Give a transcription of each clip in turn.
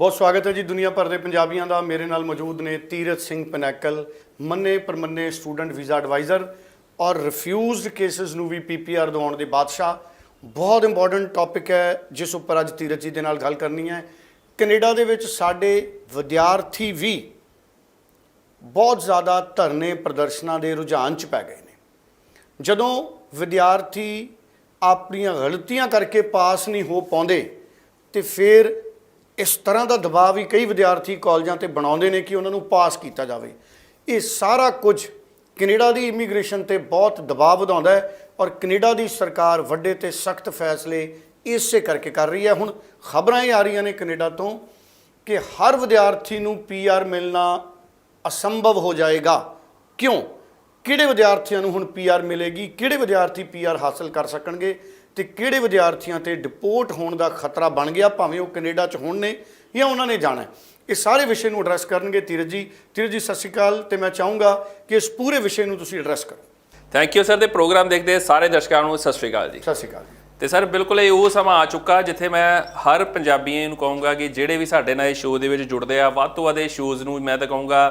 ਬਹੁਤ ਸਵਾਗਤ ਹੈ ਜੀ ਦੁਨੀਆ ਭਰ ਦੇ ਪੰਜਾਬੀਆਂ ਦਾ। ਮੇਰੇ ਨਾਲ ਮੌਜੂਦ ਨੇ ਤੀਰਥ ਸਿੰਘ ਪਨੈਕਲ, ਮੰਨੇ ਪਰਮੰਨੇ ਸਟੂਡੈਂਟ ਵੀਜ਼ਾ ਐਡਵਾਈਜ਼ਰ ਔਰ ਰਿਫਿਊਜ਼ਡ ਕੇਸਸ ਨੂੰ ਵੀ ਪੀਪੀਆਰ ਦਵਾਉਣ ਦੇ ਬਾਦਸ਼ਾਹ। ਬਹੁਤ ਇੰਪੋਰਟੈਂਟ ਟੌਪਿਕ ਹੈ, ਜਿਸ ਉੱਪਰ ਅੱਜ ਤੀਰਥ ਜੀ ਦੇ ਨਾਲ ਗੱਲ ਕਰਨੀ ਹੈ। ਕੈਨੇਡਾ ਦੇ ਵਿੱਚ ਸਾਡੇ ਵਿਦਿਆਰਥੀ ਵੀ ਬਹੁਤ ਜ਼ਿਆਦਾ ਧਰਨੇ ਪ੍ਰਦਰਸ਼ਨਾਂ ਦੇ ਰੁਝਾਨ 'ਚ ਪੈ ਗਏ ਨੇ। ਜਦੋਂ ਵਿਦਿਆਰਥੀ ਆਪਣੀਆਂ ਗਲਤੀਆਂ ਕਰਕੇ ਪਾਸ ਨਹੀਂ ਹੋ ਪਾਉਂਦੇ, ਤੇ ਫਿਰ ਇਸ ਤਰ੍ਹਾਂ ਦਾ ਦਬਾਅ ਵੀ ਕਈ ਵਿਦਿਆਰਥੀ ਕਾਲਜਾਂ ਤੇ ਬਣਾਉਂਦੇ ਨੇ ਕਿ ਉਹਨਾਂ ਨੂੰ ਪਾਸ ਕੀਤਾ ਜਾਵੇ। ਇਹ ਸਾਰਾ ਕੁਝ ਕੈਨੇਡਾ ਦੀ ਇਮੀਗ੍ਰੇਸ਼ਨ ਤੇ ਬਹੁਤ ਦਬਾਅ ਵਧਾਉਂਦਾ ਹੈ ਔਰ ਕੈਨੇਡਾ ਦੀ ਸਰਕਾਰ ਵੱਡੇ ਤੇ ਸਖਤ ਫੈਸਲੇ ਇਸੇ ਕਰਕੇ ਕਰ ਰਹੀ ਹੈ। ਹੁਣ ਖਬਰਾਂ ਇਹ ਆ ਰਹੀਆਂ ਨੇ ਕੈਨੇਡਾ ਤੋਂ ਕਿ ਹਰ ਵਿਦਿਆਰਥੀ ਨੂੰ ਪੀਆਰ ਮਿਲਣਾ ਅਸੰਭਵ ਹੋ ਜਾਏਗਾ। ਕਿਉਂ? ਕਿਹੜੇ ਵਿਦਿਆਰਥੀਆਂ ਨੂੰ ਹੁਣ ਪੀਆਰ ਮਿਲੇਗੀ? ਕਿਹੜੇ ਵਿਦਿਆਰਥੀ ਪੀਆਰ ਹਾਸਲ ਕਰ ਸਕਣਗੇ? ਤੇ ਕਿਹੜੇ ਵਿਦਿਆਰਥੀਆਂ ਤੇ ਡਿਪੋਰਟ ਹੋਣ ਦਾ ਖਤਰਾ ਬਣ ਗਿਆ ਭਾਵੇਂ ਉਹ ਕੈਨੇਡਾ 'ਚ ਹੋਣ ਨੇ ਜਾਂ ਉਹਨਾਂ ਨੇ ਜਾਣਾ ਇਹ ਸਾਰੇ ਵਿਸ਼ੇ ਨੂੰ ਐਡਰੈਸ ਕਰਨਗੇ ਧੀਰਜ ਜੀ। ਧੀਰਜ ਜੀ ਸਤਿ ਸ਼੍ਰੀ ਅਕਾਲ ਤੇ ਮੈਂ ਚਾਹੂੰਗਾ ਕਿ ਇਸ ਪੂਰੇ ਵਿਸ਼ੇ ਨੂੰ ਤੁਸੀਂ ਐਡਰੈਸ ਕਰੋ। ਥੈਂਕ ਯੂ ਸਰ ਦੇ ਪ੍ਰੋਗਰਾਮ ਦੇਖਦੇ ਸਾਰੇ ਦਰਸ਼ਕਾਂ ਨੂੰ ਸਤਿ ਸ਼੍ਰੀ ਅਕਾਲ ਜੀ। ਸਤਿ ਸ਼੍ਰੀ ਅਕਾਲ ਤੇ ਸਰ ਬਿਲਕੁਲ ਇਹ ਉਹ ਸਮਾਂ ਆ ਚੁੱਕਾ ਜਿੱਥੇ ਮੈਂ ਹਰ ਪੰਜਾਬੀਆਂ ਨੂੰ ਕਹੂੰਗਾ ਕਿ ਜਿਹੜੇ ਵੀ ਸਾਡੇ ਨਾਲ ਇਹ ਸ਼ੋਅ ਦੇ ਵਿੱਚ ਜੁੜਦੇ ਆ ਵੱਧ ਤੋਂ ਵੱਧ ਇਹ ਸ਼ੋਜ਼ ਨੂੰ ਮੈਂ ਤਾਂ ਕਹੂੰਗਾ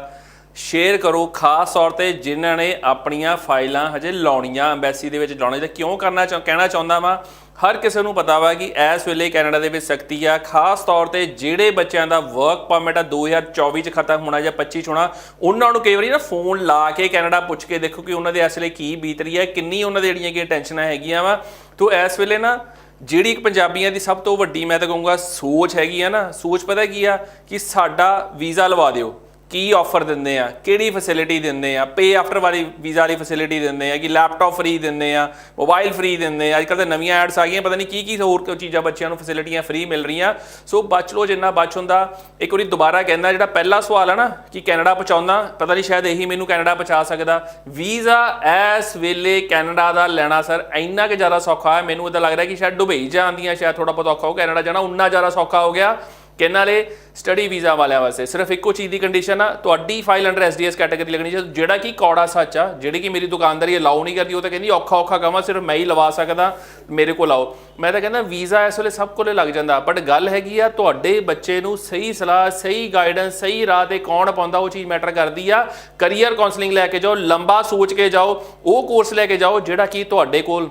ਸ਼ੇਅਰ ਕਰੋ, ਖਾਸ ਤੌਰ ਤੇ ਜਿਨ੍ਹਾਂ ਨੇ ਆਪਣੀਆਂ ਫਾਈਲਾਂ ਹਜੇ ਲਾਉਣੀਆਂ ਐਮਬੈਸੀ ਦੇ ਵਿੱਚ ਲਾਉਣੀਆਂ ਤੇ ਕਿਉਂ ਕਰਨਾ ਚਾਹ ਕਹਿਣਾ ਚਾਹੁੰਦਾ ਵਾਂ, ਹਰ ਕਿਸੇ ਨੂੰ ਪਤਾ ਵਾ ਕਿ ਇਸ ਵੇਲੇ ਕੈਨੇਡਾ ਦੇ ਵਿੱਚ ਸਖਤੀ ਆ, ਖਾਸ ਤੌਰ ਤੇ ਜਿਹੜੇ ਬੱਚਿਆਂ ਦਾ ਵਰਕ ਪਰਮਿਟ ਆ 2024 ਚ ਖਤਮ ਹੋਣਾ ਜਾਂ 25 ਚ ਹੋਣਾ, ਉਹਨਾਂ ਨੂੰ ਕਈ ਵਾਰੀ ਨਾ ਫੋਨ ਲਾ ਕੇ ਕੈਨੇਡਾ ਪੁੱਛ ਕੇ ਦੇਖੋ ਕਿ ਉਹਨਾਂ ਦੇ ਇਸ ਵੇਲੇ ਕੀ ਬੀਤ ਰਹੀ ਹੈ, ਕਿੰਨੀ ਉਹਨਾਂ ਦੇ ਜਿਹੜੀਆਂ ਕਿ ਟੈਨਸ਼ਨਾਂ ਹੈਗੀਆਂ ਵਾ। ਤੋਂ ਇਸ ਵੇਲੇ ਨਾ ਜਿਹੜੀ ਇੱਕ ਪੰਜਾਬੀਆਂ ਦੀ ਸਭ ਤੋਂ ਵੱਡੀ ਮੈਂ ਤਾਂ ਕਹੂੰਗਾ ਸੋਚ ਹੈਗੀ ਆ ਨਾ, ਸੋਚ ਪਤਾ ਕੀ ਆ, ਕਿ ਸਾਡਾ ਵੀਜ਼ਾ ਲਵਾ ਦਿਓ। ਕੀ ਆਫਰ ਦਿੰਦੇ ਆ, ਕਿਹੜੀ ਫੈਸਿਲਿਟੀ ਦਿੰਦੇ ਆ ਪੇ ਆਫਟਰ ਵਾਲੀ ਵੀਜ਼ਾ ਵਾਲੀ ਫੈਸਿਲਿਟੀ ਦਿੰਦੇ ਆ, ਕਿ ਲੈਪਟਾਪ ਫ੍ਰੀ ਦਿੰਦੇ ਆ ਮੋਬਾਈਲ ਫ੍ਰੀ ਦਿੰਦੇ ਆ ਅੱਜ ਕੱਲ੍ਹ ਤਾਂ ਨਵੀਆਂ ਐਡਸ ਆ ਗਈਆਂ, ਪਤਾ ਨਹੀਂ ਕੀ ਕੀ ਹੋਰ ਕੋਈ ਚੀਜ਼ਾਂ ਬੱਚਿਆਂ ਨੂੰ ਫੈਸਿਲਿਟੀਆਂ ਫ੍ਰੀ ਮਿਲ ਰਹੀਆਂ। ਸੋ ਬਚ ਲੋ ਜਿੰਨਾ ਬਚ ਹੁੰਦਾ। ਇੱਕ ਵਾਰੀ ਦੁਬਾਰਾ ਕਹਿੰਦਾ, ਜਿਹੜਾ ਪਹਿਲਾ ਸਵਾਲ ਹੈ ਨਾ, ਕਿ ਕੈਨੇਡਾ ਪਹੁੰਚਾਉਂਦਾ, ਪਤਾ ਨਹੀਂ ਸ਼ਾਇਦ ਇਹੀ ਮੈਨੂੰ ਕੈਨੇਡਾ ਪਹੁੰਚਾ ਸਕਦਾ। ਵੀਜ਼ਾ ਇਸ ਵੇਲੇ ਕੈਨੇਡਾ ਦਾ ਲੈਣਾ, ਸਰ, ਇੰਨਾ ਕਿ ਜ਼ਿਆਦਾ ਸੌਖਾ ਹੈ, ਮੈਨੂੰ ਇਦਾਂ ਲੱਗ ਰਿਹਾ ਕਿ ਸ਼ਾਇਦ ਦੁਬਈ ਜਾਂਦੀਆਂ ਸ਼ਾਇਦ ਥੋੜਾ ਬਹੁਤ ਔਖਾ ਹੋ, ਕੈਨੇਡਾ ਜਾਣਾ ਉਨਾ ਜ਼ਿਆਦਾ ਸੌਖਾ ਹੋ ਗਿਆ। ਕਿ ਨਾਲੇ ਸਟੱਡੀ ਵੀਜ਼ਾ ਵਾਲਿਆਂ ਵਾਸਤੇ। ਸਿਰਫ ਇੱਕੋ ਚੀਜ਼ ਦੀ ਕੰਡੀਸ਼ਨ ਆ, ਤੁਹਾਡੀ ਫਾਈਲ ਅੰਡਰ ਐਸਡੀਐਸ ਕੈਟਾਗਰੀ ਲੱਗਣੀ ਚਾਹੀਦੀ। ਜਿਹੜਾ ਕਿ ਕੌੜਾ ਸੱਚ ਆ, ਜਿਹੜੀ ਕਿ ਮੇਰੀ ਦੁਕਾਨਦਾਰੀ ਅਲਾਉ ਨਹੀਂ ਕਰਦੀ, ਉਹ ਤਾਂ ਕਹਿੰਦੀ ਔਖਾ ਔਖਾ ਕਮਾ ਸਿਰਫ ਮੈਂ ਹੀ ਲਵਾ ਸਕਦਾ, ਮੇਰੇ ਕੋਲ ਆਓ। ਮੈਂ ਤਾਂ ਕਹਿੰਦਾ ਵੀਜ਼ਾ ਇਸ ਵੇਲੇ ਸਭ ਕੋਲੇ ਲੱਗ ਜਾਂਦਾ ਬਟ ਗੱਲ ਹੈਗੀ ਆ, ਤੁਹਾਡੇ ਬੱਚੇ ਨੂੰ ਸਹੀ ਸਲਾਹ, ਸਹੀ ਗਾਈਡੈਂਸ ਸਹੀ ਰਾਹ ਤੇ ਕੌਣ ਪਾਉਂਦਾ, ਉਹ ਚੀਜ਼ ਮੈਟਰ ਕਰਦੀ ਆ। ਕੈਰੀਅਰ ਕਾਉਂਸਲਿੰਗ ਲੈ ਕੇ ਜਾਓ, ਲੰਬਾ ਸੋਚ ਕੇ ਜਾਓ, ਉਹ ਕੋਰਸ ਲੈ ਕੇ ਜਾਓ, ਜਿਹੜਾ ਕਿ ਤੁਹਾਡੇ ਕੋਲ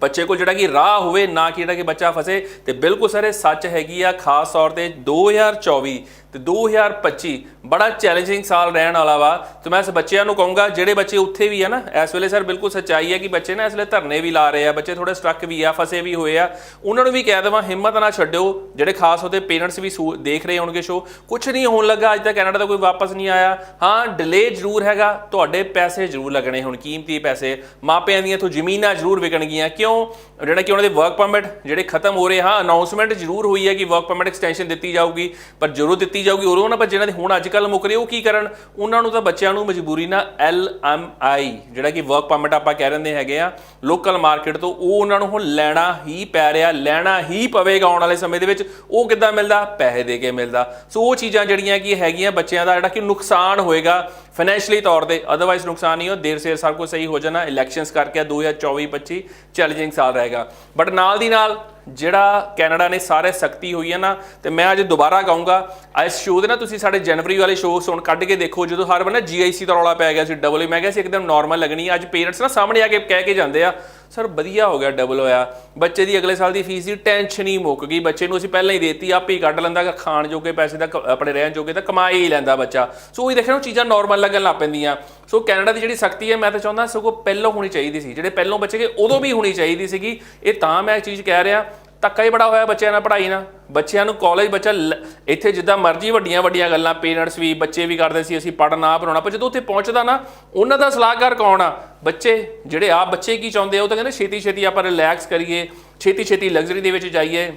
ਬੱਚੇ ਕੋਲ ਜਿਹੜਾ ਕਿ ਰਾਹ ਹੋਵੇ, ਨਾ ਕਿ ਜਿਹੜਾ ਕਿ ਬੱਚਾ ਫਸੇ, ਤੇ ਬਿਲਕੁਲ ਸਰ ਇਹ ਸੱਚ ਹੈਗੀ ਆ, ਖਾਸ ਤੌਰ ਤੇ 2024 ਤੇ 2025 ਬੜਾ ਚੈਲੰਜਿੰਗ ਸਾਲ ਰਹਿਣ ਵਾਲਾ ਵਾ। ਤੇ ਮੈਂ ਇਸ ਬੱਚਿਆਂ ਨੂੰ ਕਹੂੰਗਾ, ਜਿਹੜੇ ਬੱਚੇ ਉੱਥੇ ਵੀ ਆ ਨਾ, ਇਸ ਵੇਲੇ ਸਰ ਬਿਲਕੁਲ ਸੱਚਾਈ ਹੈ ਕਿ ਬੱਚੇ ਨਾ ਇਸ ਵੇਲੇ ਧਰਨੇ ਵੀ ਲਾ ਰਹੇ ਆ, ਬੱਚੇ ਥੋੜੇ ਸਟਰਕ ਵੀ ਆ, ਫਸੇ ਵੀ ਹੋਏ ਆ। ਉਹਨਾਂ ਨੂੰ ਵੀ ਕਹਿ ਦੇਵਾਂ, ਹਿੰਮਤ ਨਾ ਛੱਡਿਓ, ਜਿਹੜੇ ਖਾਸ ਉਹਦੇ ਪੇਰੈਂਟਸ ਵੀ ਸੂ- ਦੇਖ ਰਹੇ ਹੋਣਗੇ ਸ਼ੋ ਕੁਝ ਨਹੀਂ ਹੋਣ ਲੱਗਾ, ਅੱਜ ਤੱਕ ਕੈਨੇਡਾ ਦਾ ਕੋਈ ਵਾਪਸ ਨਹੀਂ ਆਇਆ। ਹਾਂ ਡਿਲੇ ਜ਼ਰੂਰ ਹੈਗਾ, ਤੁਹਾਡੇ ਪੈਸੇ ਜ਼ਰੂਰ ਲੱਗਣੇ ਹੁਣ, ਕੀਮਤੀ ਪੈਸੇ। ਮਾਪਿਆਂ ਦੀਆਂ ਤੋਂ ਜ਼ਮੀਨਾਂ ਜ਼ਰੂਰ ਵਿਕਣਗੀਆਂ। ਕਿਉਂ? ਜਿਹੜਾ ਕਿ ਉਹਨਾਂ ਦੇ ਵਰਕ ਪਰਮਿਟ ਜਿਹੜੇ ਖਤਮ ਹੋ ਰਹੇ, ਹਾਂ ਅਨਾਉਂਸਮੈਂਟ ਜ਼ਰੂਰ ਹੋਈ ਹੈ ਕਿ ਵਰਕ ਪਰਮਿਟ ਐਕਸਟੈਂਸ਼ਨ ਦਿੱਤੀ ਜਾਊਗੀ, ਪਰ ਜ਼ਰੂਰ ਦਿੱਤੀ ਜਾਊਗੀ ਉਦੋਂ ਨਾ, ਪਰ ਜਿਹਨਾਂ ਹੁਣ ਅੱਜ ਕੱਲ ਮੁੱਕ ਰਹੇ ਉਹ ਕੀ ਕਰਨ? ਉਹਨਾਂ ਨੂੰ ਤਾਂ ਬੱਚਿਆਂ ਨੂੰ ਮਜਬੂਰੀ ਨਾਲ ਐਲ ਐਮ ਆਈ, ਜਿਹੜਾ ਕਿ ਵਰਕ ਪਰਮਿਟ ਆਪਾਂ ਕਹਿ ਰਹੇ ਹੈਗੇ ਆ ਲੋਕਲ ਮਾਰਕੀਟ ਤੋਂ, ਉਹ ਉਹਨਾਂ ਨੂੰ ਹੁਣ ਲੈਣਾ ਹੀ ਪੈ ਰਿਹਾ, ਲੈਣਾ ਹੀ ਪਵੇਗਾ ਆਉਣ ਵਾਲੇ ਸਮੇਂ ਦੇ ਵਿੱਚ। ਉਹ ਕਿੱਦਾਂ ਮਿਲਦਾ? ਪੈਸੇ ਦੇ ਕੇ ਮਿਲਦਾ। ਸੋ ਉਹ ਚੀਜ਼ਾਂ ਜਿਹੜੀਆਂ ਕਿ ਹੈਗੀਆਂ ਬੱਚਿਆਂ ਦਾ, ਜਿਹੜਾ ਕਿ ਨੁਕਸਾਨ ਹੋਏਗਾ ਫਾਈਨੈਂਸ਼ਲੀ ਤੌਰ ਤੇ ਅਦਰਵਾਈਜ਼ ਨੁਕਸਾਨ ਨਹੀਂ ਹੋ, ਦੇਰ ਸੇਰ ਸਭ ਕੁਝ ਸਹੀ ਹੋ ਜਾਣਾ ਇਲੈਕਸ਼ਨਸ ਕਰਕੇ 2024 25 ਚੈਲੰਜਿੰਗ ਸਾਲ ਰਹੇਗਾ। ਬਟ ਨਾਲ ਦੀ ਨਾਲ ਜਿਹੜਾ ਕੈਨੇਡਾ ਨੇ ਸਾਰੇ ਸਖਤੀ ਹੋਈ ਹੈ ਨਾ, ਤੇ ਮੈਂ ਅੱਜ ਦੁਬਾਰਾ ਕਹੂੰਗਾ ਇਸ ਸ਼ੋਅ ਦੇ ਨਾ ਤੁਸੀਂ ਸਾਡੇ ਜਨਵਰੀ ਵਾਲੇ ਸ਼ੋਅ ਸੁਣ ਕੱਢ ਕੇ ਦੇਖੋ, ਜਦੋਂ ਹਰ ਵਾਰ ਨਾ ਜੀਆਈਸੀ ਦਾ ਰੌਲਾ ਪੈ ਗਿਆ ਸੀ ਡਬਲ ਮੈਂ ਕਿਹਾ ਸੀ, ਇੱਕਦਮ ਨਾਰਮਲ ਲੱਗਣੀ ਅੱਜ ਪੇਰੈਂਟਸ ਨਾ ਸਾਹਮਣੇ ਆ ਕੇ ਕਹਿ ਕੇ ਜਾਂਦੇ ਆ ਸਰ ਵਧੀਆ ਹੋ ਗਿਆ ਡਬਲ ਹੋਇਆ। ਬੱਚੇ ਦੀ ਅਗਲੇ ਸਾਲ ਦੀ ਫੀਸ ਦੀ ਟੈਨਸ਼ਨ ਹੀ ਮੁੱਕ ਗਈ। ਬੱਚੇ ਨੂੰ ਅਸੀਂ ਪਹਿਲਾਂ ਹੀ ਦੇਤੀ, ਆਪੇ ਹੀ ਕੱਢ ਲੈਂਦਾ ਖਾਣ ਜੋਗੇ ਪੈਸੇ ਦਾ ਕ- ਆਪਣੇ ਰਹਿਣ ਜੋਗੇ ਤਾਂ ਕਮਾ ਹੀ ਲੈਂਦਾ ਬੱਚਾ। ਸੋ ਇਹ ਦੇਖਿਆ ਉਹ ਚੀਜ਼ਾਂ ਨਾਰਮਲ ਲੱਗਣ ਲੱਗ ਪੈਂਦੀਆਂ। ਸੋ ਕੈਨੇਡਾ ਦੀ ਜਿਹੜੀ ਸਖਤੀ ਹੈ, ਮੈਂ ਤਾਂ ਚਾਹੁੰਦਾ ਸਗੋਂ ਪਹਿਲਾਂ ਹੋਣੀ ਚਾਹੀਦੀ ਸੀ। ਜਿਹੜੇ ਪਹਿਲਾਂ ਬੱਚੇ ਗਏ, ਉਦੋਂ ਵੀ ਹੋਣੀ ਚਾਹੀਦੀ ਸੀਗੀ। ਇਹ ਤਾਂ ਮੈਂ ਇਹ ਚੀਜ਼ ਕਹਿ ਰਿਹਾ। ਧੱਕਾ ਹੀ ਬੜਾ ਹੋਇਆ ਬੱਚਿਆਂ ਨਾਲ ਪੜ੍ਹਾਈ ਨਾਲ। ਬੱਚਿਆਂ ਨੂੰ ਕਾਲਜ ਬੱਚਾ ਲ- ਇੱਥੇ ਜਿੱਦਾਂ ਮਰਜ਼ੀ ਵੱਡੀਆਂ ਵੱਡੀਆਂ ਗੱਲਾਂ ਪੇਰੈਂਟਸ ਵੀ, ਬੱਚੇ ਵੀ ਕਰਦੇ ਸੀ, ਅਸੀਂ ਪੜ੍ਹਨਾ ਪੜਾਉਣਾ ਪਰ ਜਦੋਂ ਉੱਥੇ ਪਹੁੰਚਦਾ ਨਾ, ਉਹਨਾਂ ਦਾ ਸਲਾਹਕਾਰ ਕੌਣ ਆ? ਬੱਚੇ, ਜਿਹੜੇ ਆਪ ਬੱਚੇ ਕੀ ਚਾਹੁੰਦੇ ਆ, ਉਹ ਤਾਂ ਕਹਿੰਦੇ ਛੇਤੀ ਛੇਤੀ ਆਪਾਂ ਰਿਲੈਕਸ ਕਰੀਏ ਛੇਤੀ ਛੇਤੀ ਲਗਜ਼ਰੀ ਦੇ ਵਿੱਚ ਜਾਈਏ।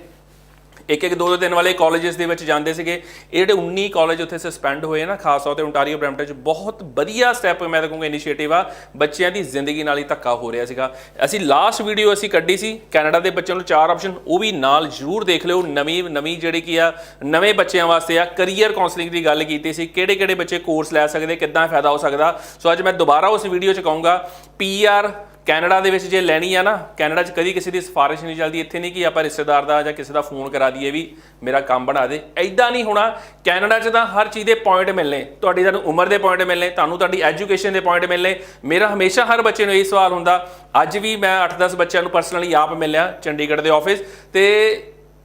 ਇੱਕ ਇੱਕ ਦੋ ਦੋ ਦਿਨ ਵਾਲੇ ਕਾਲਜਸ ਦੇ ਵਿੱਚ ਜਾਂਦੇ ਸੀਗੇ। ਇਹ ਜਿਹੜੇ 19 ਕਾਲਜ ਉੱਥੇ ਸਸਪੈਂਡ ਹੋਏ ਨਾ, ਖਾਸ ਤੌਰ ਤੇ ਓਨਟਾਰੀਓ ਬ੍ਰੈਂਪਟਨ 'ਚ ਬਹੁਤ ਵਧੀਆ ਸਟੈਪ ਮੈਂ ਤਾਂ ਕਹੂੰਗਾ ਇਨੀਸ਼ੀਏਟਿਵ ਆ। ਬੱਚਿਆਂ ਦੀ ਜ਼ਿੰਦਗੀ ਨਾਲ ਹੀ ਧੱਕਾ ਹੋ ਰਿਹਾ ਸੀਗਾ। ਅਸੀਂ ਲਾਸਟ ਵੀਡੀਓ ਅਸੀਂ ਕੱਢੀ ਸੀ ਕੈਨੇਡਾ ਦੇ ਬੱਚਿਆਂ ਨੂੰ ਚਾਰ ਆਪਸ਼ਨ ਉਹ ਵੀ ਨਾਲ ਜ਼ਰੂਰ ਦੇਖ ਲਿਓ। ਨਵੀਂ ਨਵੀਂ ਜਿਹੜੀ ਕੀ ਆ, ਨਵੇਂ ਬੱਚਿਆਂ ਵਾਸਤੇ ਆ ਕੈਰੀਅਰ ਕਾਉਂਸਲਿੰਗ ਦੀ ਗੱਲ ਕੀਤੀ ਸੀ, ਕਿਹੜੇ ਕਿਹੜੇ ਬੱਚੇ ਕੋਰਸ ਲੈ ਸਕਦੇ, ਕਿੱਦਾਂ ਫਾਇਦਾ ਹੋ ਸਕਦਾ। ਸੋ ਅੱਜ ਮੈਂ ਦੁਬਾਰਾ ਉਸ ਵੀਡੀਓ 'ਚ ਕਹੂੰਗਾ ਪੀਆਰ ਕੈਨੇਡਾ ਦੇ ਵਿੱਚ ਜੇ ਲੈਣੀ ਆ ਨਾ, ਕੈਨੇਡਾ 'ਚ ਕਦੀ ਕਿਸੇ ਦੀ ਸਿਫਾਰਿਸ਼ ਨਹੀਂ ਚੱਲਦੀ, ਇੱਥੇ ਨਹੀਂ ਕਿ ਆਪਾਂ ਰਿਸ਼ਤੇਦਾਰ ਦਾ ਜਾਂ ਕਿਸੇ ਦਾ ਫੋਨ ਕਰਾ ਦਈਏ ਵੀ ਮੇਰਾ ਕੰਮ ਬਣਾ ਦੇ। ਐਦਾਂ ਨਹੀਂ ਹੋਣਾ। ਕੈਨੇਡਾ 'ਚ ਤਾਂ ਹਰ ਚੀਜ਼ ਦੇ ਪੁਆਇੰਟ ਮਿਲਨੇ ਤੁਹਾਡੀ ਤੁਹਾਨੂੰ ਉਮਰ ਦੇ ਪੁਆਇੰਟ ਮਿਲਨੇ ਤੁਹਾਨੂੰ ਤੁਹਾਡੀ ਐਜੂਕੇਸ਼ਨ ਦੇ ਪੁਆਇੰਟ ਮਿਲਨੇ ਮੇਰਾ ਹਮੇਸ਼ਾ ਹਰ ਬੱਚੇ ਨੂੰ ਇਹ ਸਵਾਲ ਹੁੰਦਾ, ਅੱਜ ਵੀ ਮੈਂ 8-10 ਬੱਚਿਆਂ ਨੂੰ ਪਰਸਨਲੀ ਆਪ ਮਿਲਿਆ ਚੰਡੀਗੜ੍ਹ ਦੇ ਆਫਿਸ ਤੇ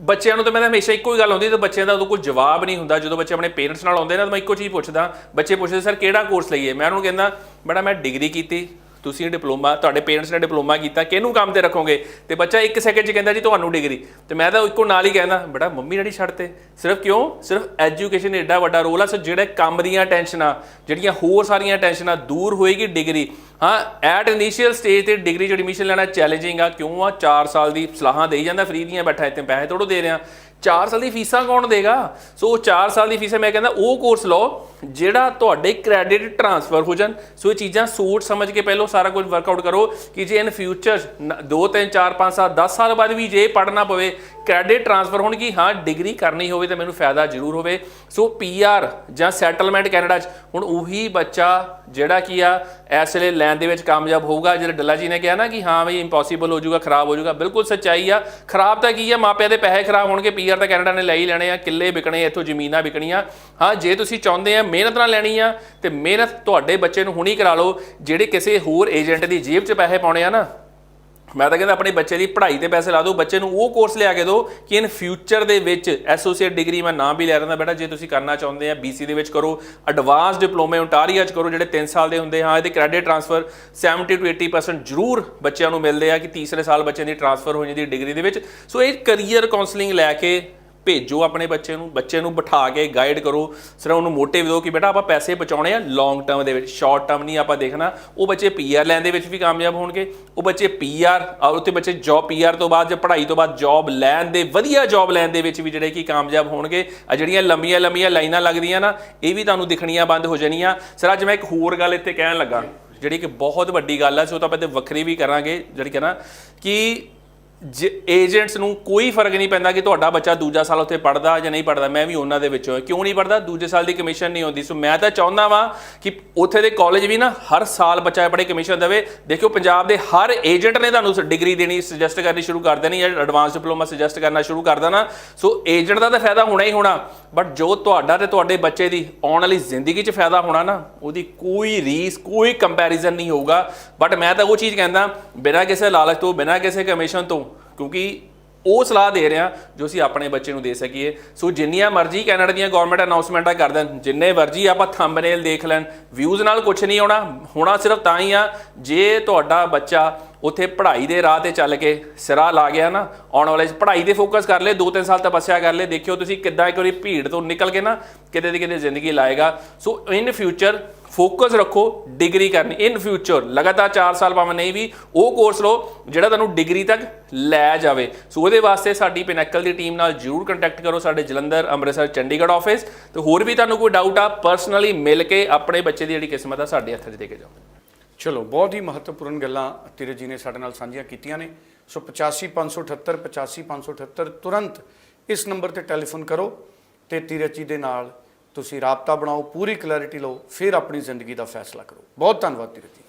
ਬੱਚਿਆਂ ਨੂੰ ਤਾਂ ਮੈਂ ਹਮੇਸ਼ਾ ਇੱਕੋ ਹੀ ਗੱਲ ਹੁੰਦੀ ਤੇ ਬੱਚਿਆਂ ਦਾ ਉਦੋਂ ਕੋਈ ਜਵਾਬ ਨਹੀਂ ਹੁੰਦਾ, ਜਦੋਂ ਬੱਚੇ ਆਪਣੇ ਪੇਰੈਂਟਸ ਨਾਲ ਆਉਂਦੇ ਨਾ ਤਾਂ ਮੈਂ ਇੱਕੋ ਚੀਜ਼ ਪੁੱਛਦਾ, ਬੱਚੇ ਪੁੱਛਦੇ ਸਰ ਕਿਹੜਾ ਕੋਰਸ ਲਈਏ? ਮੈਂ ਉਹਨਾਂ ਨੂੰ ਕਹਿੰਦਾ ਬੜਾ ਮੈਂ ਡਿਗਰੀ ਕੀਤੀ ਤੁਸੀਂ ਡਿਪਲੋਮਾ, ਤੁਹਾਡੇ ਪੇਰੈਂਟਸ ਨੇ ਡਿਪਲੋਮਾ ਕੀਤਾ, ਕਿਹਨੂੰ ਕੰਮ ਤੇ ਰੱਖੋਗੇ? ਤੇ ਬੱਚਾ ਇੱਕ ਸੈਕਿੰਡ 'ਚ ਕਹਿੰਦਾ ਜੀ, ਤੁਹਾਨੂੰ ਡਿਗਰੀ ਤੇ ਮੈਂ ਤਾਂ ਇੱਕੋ ਨਾਲ ਹੀ ਕਹਿੰਦਾ, ਬੇਟਾ, ਮੰਮੀ ਡੈਡੀ ਛੱਡਤੇ ਸਿਰਫ ਕਿਉਂ? ਸਿਰਫ ਐਜੂਕੇਸ਼ਨ ਏਡਾ ਵੱਡਾ ਰੋਲ ਆ ਸੋ ਜਿਹੜੇ ਕੰਮ ਦੀਆਂ ਟੈਨਸ਼ਨਾਂ ਜਿਹੜੀਆਂ ਹੋਰ ਸਾਰੀਆਂ ਟੈਨਸ਼ਨਾਂ ਦੂਰ ਹੋਏਗੀ ਡਿਗਰੀ ਹਾਂ ਐਟ ਇਨੀਸ਼ੀਅਲ ਸਟੇਜ ਤੇ ਡਿਗਰੀ ਚ ਐਡਮਿਸ਼ਨ ਲੈਣਾ ਚੈਲੰਜਿੰਗ ਆ, ਕਿਉਂ ਆ? 4 ਸਾਲ ਦੀ ਸਲਾਹਾਂ ਦੇਈ ਜਾਂਦਾ ਫ੍ਰੀ ਦੀਆਂ ਬੈਠਾ ਇੱਥੇ, ਪੈਸੇ ਥੋੜੋ ਦੇ ਰਿਆਂ 4 ਸਾਲ ਦੀ ਫੀਸਾਂ ਕੌਣ ਦੇਗਾ? ਸੋ 4 ਸਾਲ ਦੀ ਫੀਸਾਂ, ਮੈਂ ਕਹਿੰਦਾ, ਉਹ ਕੋਰਸ ਲਓ ਜਿਹੜਾ ਤੁਹਾਡੇ ਕ੍ਰੈਡਿਟ ਟ੍ਰਾਂਸਫਰ ਹੋ ਜਾਣ। ਸੋ ਇਹ ਚੀਜ਼ਾਂ ਸੋਚ ਸਮਝ ਕੇ ਪਹਿਲਾਂ ਸਾਰਾ ਕੁਝ ਵਰਕਆਊਟ ਕਰੋ ਕਿ ਜੇ ਇਨ ਫਿਊਚਰ 2 3 4 5 7 10 ਸਾਲ ਬਾਅਦ ਵੀ ਜੇ ਪੜਨਾ ਪਵੇ ਕ੍ਰੈਡਿਟ ਟ੍ਰਾਂਸਫਰ ਹੋਣ ਕਿ ਹਾਂ ਡਿਗਰੀ ਕਰਨੀ ਹੋਵੇ ਤਾਂ ਮੈਨੂੰ ਫਾਇਦਾ ਜ਼ਰੂਰ ਹੋਵੇ। ਸੋ ਪੀਆਰ ਜਾਂ ਸੈਟਲਮੈਂਟ ਕੈਨੇਡਾ 'ਚ, ਹੁਣ ਉਹੀ ਬੱਚਾ ਜਿਹੜਾ ਕੀ ਆ, ਇਸ ਵੇਲੇ ਲੈਣ ਦੇ ਵਿੱਚ ਕਾਮਯਾਬ ਹੋਊਗਾ। ਜਿਹੜਾ ਡੱਲਾ ਜੀ ਨੇ ਕਿਹਾ ਨਾ ਕਿ ਹਾਂ ਵੀ ਇੰਪੋਸੀਬਲ ਹੋ ਜਾਊਗਾ, ਖਰਾਬ ਹੋ ਜਾਊਗਾ, ਬਿਲਕੁਲ ਸੱਚਾਈ ਆ। ਖਰਾਬ ਤਾਂ ਕੀ ਆ, ਮਾਪਿਆਂ ਦੇ ਪੈਸੇ ਖਰਾਬ ਹੋਣਗੇ ਪੀਆਰ ਤਾਂ ਕੈਨੇਡਾ ਨੇ ਲੈ ਹੀ ਲੈਣੇ ਆ। ਕਿੱਲੇ ਵਿਕਣੇ ਇੱਥੋਂ ਜ਼ਮੀਨਾਂ ਵਿਕਣੀਆਂ। ਹਾਂ, ਜੇ ਤੁਸੀਂ ਚਾਹੁੰਦੇ ਆ ਮਿਹਨਤ ਨਾਲ ਲੈਣੀ ਆ ਤੇ ਮਿਹਨਤ ਤੁਹਾਡੇ ਬੱਚੇ ਨੂੰ ਹੁਣੀ ਕਰਾ ਲਓ, ਜਿਹੜੇ ਕਿਸੇ ਹੋਰ ਏਜੰਟ ਦੀ ਜੇਬ 'ਚ ਪੈਸੇ ਪਾਉਣੇ ਆ ਨਾ। ਮੈਂ ਤਾਂ ਕਹਿੰਦਾ ਆਪਣੇ ਬੱਚੇ ਦੀ ਪੜ੍ਹਾਈ ਤੇ ਪੈਸੇ ਲਾ ਦਿਓ, ਬੱਚੇ ਨੂੰ ਉਹ ਕੋਰਸ ਲਿਆ ਕੇ ਦਿਓ ਕਿ ਇਨ ਫਿਊਚਰ ਦੇ ਵਿੱਚ ਐਸੋਸੀਏਟ ਡਿਗਰੀ ਮੈਂ ਨਾਮ ਵੀ ਲੈ ਰਿਹਾ ਬੇਟਾ, ਜੇ ਤੁਸੀਂ ਕਰਨਾ ਚਾਹੁੰਦੇ ਆ BC ਦੇ ਵਿੱਚ ਕਰੋ ਐਡਵਾਂਸ ਡਿਪਲੋਮੇ ਓਨਟਾਰੀਆ ਚ ਕਰੋ, ਜਿਹੜੇ 3 ਸਾਲ ਦੇ ਹੁੰਦੇ ਹਾਂ ਇਹਦੇ ਕ੍ਰੈਡਿਟ ਟ੍ਰਾਂਸਫਰ 70 ਤੋਂ 80% ਜ਼ਰੂਰ ਬੱਚਿਆਂ ਨੂੰ ਮਿਲਦੇ ਆ ਕਿ ਤੀਸਰੇ ਸਾਲ ਬੱਚਿਆਂ ਦੀ ਟ੍ਰਾਂਸਫਰ ਹੋ ਜਾਂਦੀ ਡਿਗਰੀ ਦੇ ਵਿੱਚ। ਸੋ ਇਹ ਕੈਰੀਅਰ ਕਾਉਂਸਲਿੰਗ ਲੈ ਕੇ ਭੇਜੋ ਆਪਣੇ ਬੱਚੇ ਨੂੰ ਬੱਚੇ ਨੂੰ ਬਿਠਾ ਕੇ ਗਾਈਡ ਕਰੋ। ਸਿਰਫ ਉਹਨੂੰ ਮੋਟਿਵ ਦਿਓ ਕਿ ਬੇਟਾ ਆਪਾਂ ਪੈਸੇ ਬਚਾਉਣੇ ਆ ਲੌਂਗ ਟਰਮ ਦੇ ਵਿੱਚ ਸ਼ਾਰਟ ਟਰਮ ਨਹੀਂ ਆਪਾਂ ਦੇਖਣਾ। ਉਹ ਬੱਚੇ ਪੀਆਰ ਲੈਣ ਦੇ ਵਿੱਚ ਵੀ ਕਾਮਯਾਬ ਹੋਣਗੇ। ਉਹ ਬੱਚੇ ਪੀਆਰ ਔਰ ਉੱਤੇ ਬੱਚੇ ਜੌਬ ਪੀਆਰ ਤੋਂ ਬਾਅਦ ਜਾਂ ਪੜ੍ਹਾਈ ਤੋਂ ਬਾਅਦ ਜੌਬ ਲੈਣ ਦੇ, ਵਧੀਆ ਜੌਬ ਲੈਣ ਦੇ ਵਿੱਚ ਵੀ ਜਿਹੜੇ ਕਿ ਕਾਮਯਾਬ ਹੋਣਗੇ। ਆ ਜਿਹੜੀਆਂ ਲੰਮੀਆਂ ਲੰਮੀਆਂ ਲਾਈਨਾਂ ਲੱਗਦੀਆਂ ਨਾ, ਇਹ ਵੀ ਤੁਹਾਨੂੰ ਦਿਖਣੀਆਂ ਬੰਦ ਹੋ ਜਾਣੀਆਂ। ਸਰ, ਅੱਜ ਮੈਂ ਇੱਕ ਹੋਰ ਗੱਲ ਇੱਥੇ ਕਹਿਣ ਲੱਗਾ, ਜਿਹੜੀ ਕਿ ਬਹੁਤ ਵੱਡੀ ਗੱਲ ਹੈ ਸੋ ਤਾਂ ਆਪਾਂ ਤੇ ਵੱਖਰੀ ਵੀ ਕਰਾਂਗੇ, ਜਿਹੜੀ ਕਿ ਨਾ ਕਿ ਏਜੰਟਸ ਨੂੰ ਕੋਈ ਫ਼ਰਕ ਨਹੀਂ ਪੈਂਦਾ ਕਿ ਤੁਹਾਡਾ ਬੱਚਾ ਦੂਜਾ ਸਾਲ ਉੱਥੇ ਪੜਦਾ ਜਾਂ ਨਹੀਂ ਪੜਦਾ ਮੈਂ ਵੀ ਉਹਨਾਂ ਦੇ ਵਿੱਚੋਂ ਕਿਉਂ ਨਹੀਂ ਪੜਦਾ ਦੂਜੇ ਸਾਲ ਦੀ ਕਮਿਸ਼ਨ ਨਹੀਂ ਆਉਂਦੀ ਸੋ ਮੈਂ ਤਾਂ ਚਾਹੁੰਦਾ ਵਾਂ ਕਿ ਉੱਥੇ ਦੇ ਕਾਲਜ ਵੀ ਨਾ ਹਰ ਸਾਲ ਬੱਚਾ ਪੜੇ ਕਮਿਸ਼ਨ ਦੇਵੇ। ਦੇਖਿਓ, ਪੰਜਾਬ ਦੇ ਹਰ ਏਜੰਟ ਨੇ ਤੁਹਾਨੂੰ ਡਿਗਰੀ ਦੇਣੀ ਸੁਜੈਸਟ ਕਰਨੀ ਸ਼ੁਰੂ ਕਰ ਦੇਣੀ ਜਾਂ ਐਡਵਾਂਸ ਡਿਪਲੋਮਾ ਸੁਜੈਸਟ ਕਰਨਾ ਸ਼ੁਰੂ ਕਰ ਦੇਣਾ। ਸੋ ਏਜੰਟ ਦਾ ਤਾਂ ਫਾਇਦਾ ਹੋਣਾ ਹੀ ਹੋਣਾ। ਬਟ ਜੋ ਤੁਹਾਡਾ ਤੇ ਤੁਹਾਡੇ ਬੱਚੇ ਦੀ ਆਉਣ ਵਾਲੀ ਜ਼ਿੰਦਗੀ 'ਚ ਫਾਇਦਾ ਹੋਣਾ ਨਾ, ਉਹਦੀ ਕੋਈ ਰੀਸ, ਕੋਈ ਕੰਪੈਰੀਜ਼ਨ ਨਹੀਂ ਹੋਊਗਾ। ਬਟ ਮੈਂ ਤਾਂ ਉਹ ਚੀਜ਼ ਕਹਿੰਦਾ, ਬਿਨਾਂ ਕਿਸੇ ਲਾਲਚ ਤੋਂ, ਬਿਨਾਂ ਕਿਸੇ ਕਮਿਸ਼ਨ ਤੋਂ ਕਿਉਂਕਿ ਉਹ ਸਲਾਹ ਦੇ ਰਿਹਾ ਜੋ ਅਸੀਂ ਆਪਣੇ ਬੱਚੇ ਨੂੰ ਦੇ ਸਕੀਏ। ਸੋ ਜਿੰਨੀਆਂ ਮਰਜ਼ੀ ਕੈਨੇਡਾ ਦੀਆਂ ਗਵਰਨਮੈਂਟ ਅਨਾਉਂਸਮੈਂਟਾਂ ਕਰ ਦੇਣ, ਜਿੰਨੇ ਮਰਜ਼ੀ ਆਪਾਂ ਥੰਬਨੇਲ ਦੇਖ ਲੈਣ ਵਿਊਜ਼ ਨਾਲ ਕੁਝ ਨਹੀਂ ਆਉਣਾ, ਹੋਣਾ ਸਿਰਫ ਤਾਂ ਹੀ ਆ, ਜੇ ਤੁਹਾਡਾ ਬੱਚਾ ਉੱਥੇ ਪੜ੍ਹਾਈ ਦੇ ਰਾਹ ਤੇ ਚੱਲ ਕੇ ਸਿਰਾ ਲਾ ਗਿਆ ਨਾ, ਆਉਣ ਵਾਲੇ ਪੜ੍ਹਾਈ ਤੇ ਫੋਕਸ ਕਰ ਲੈ 2-3 ਸਾਲ ਤਪੱਸਿਆ ਕਰ ਲੈ, ਦੇਖਿਓ ਤੁਸੀਂ ਕਿੱਦਾਂ ਇੱਕ ਵਾਰੀ ਭੀੜ ਤੋਂ ਨਿਕਲ ਕੇ ਨਾ ਕਿਤੇ ਦੀ ਕਿਤੇ ਜ਼ਿੰਦਗੀ ਲਾਏਗਾ। ਸੋ ਇਨ ਫਿਊਚਰ ਫੋਕਸ ਰੱਖੋ, ਡਿਗਰੀ ਕਰਨੀ। ਇਨ ਫਿਊਚਰ ਲਗਾਤਾਰ 4 ਸਾਲ ਭਾਵੇਂ ਨਹੀਂ ਵੀ, ਉਹ ਕੋਰਸ ਲਓ ਜਿਹੜਾ ਤੁਹਾਨੂੰ ਡਿਗਰੀ ਤੱਕ ਲੈ ਜਾਵੇ। ਸੋ ਉਹਦੇ ਵਾਸਤੇ ਸਾਡੀ ਪਿਨੈਕਲ ਦੀ ਟੀਮ ਨਾਲ ਜਰੂਰ ਕੰਟੈਕਟ ਕਰੋ, ਸਾਡੇ ਜਲੰਧਰ, ਅੰਮ੍ਰਿਤਸਰ, ਚੰਡੀਗੜ੍ਹ ਆਫਿਸ ਤੇ ਹੋਰ ਵੀ ਤੁਹਾਨੂੰ ਕੋਈ ਡਾਊਟ ਆ ਪਰਸਨਲੀ ਮਿਲ ਕੇ ਆਪਣੇ ਬੱਚੇ ਦੀ ਜਿਹੜੀ ਕਿਸਮਤ ਆ, ਸਾਡੇ ਹੱਥ 'ਚ ਦੇ ਕੇ ਜਾਓ। ਚਲੋ, ਬਹੁਤ ਹੀ ਮਹੱਤਵਪੂਰਨ ਗੱਲਾਂ ਤੀਰਜ ਜੀ ਨੇ ਸਾਡੇ ਨਾਲ ਸਾਂਝੀਆਂ ਕੀਤੀਆਂ ਨੇ। ਸੋ 85578 85578 ਤੁਰੰਤ ਇਸ ਨੰਬਰ ਤੇ ਟੈਲੀਫੋਨ ਕਰੋ ਤੇ ਤੀਰਜ ਜੀ ਦੇ ਨਾਲ ਤੁਸੀਂ ਰਾਬਤਾ ਬਣਾਓ, ਪੂਰੀ ਕਲੈਰਿਟੀ ਲਓ, ਫਿਰ ਆਪਣੀ ਜ਼ਿੰਦਗੀ ਦਾ ਫੈਸਲਾ ਕਰੋ। ਬਹੁਤ ਧੰਨਵਾਦ ਤੇਰੇ ਜੀ।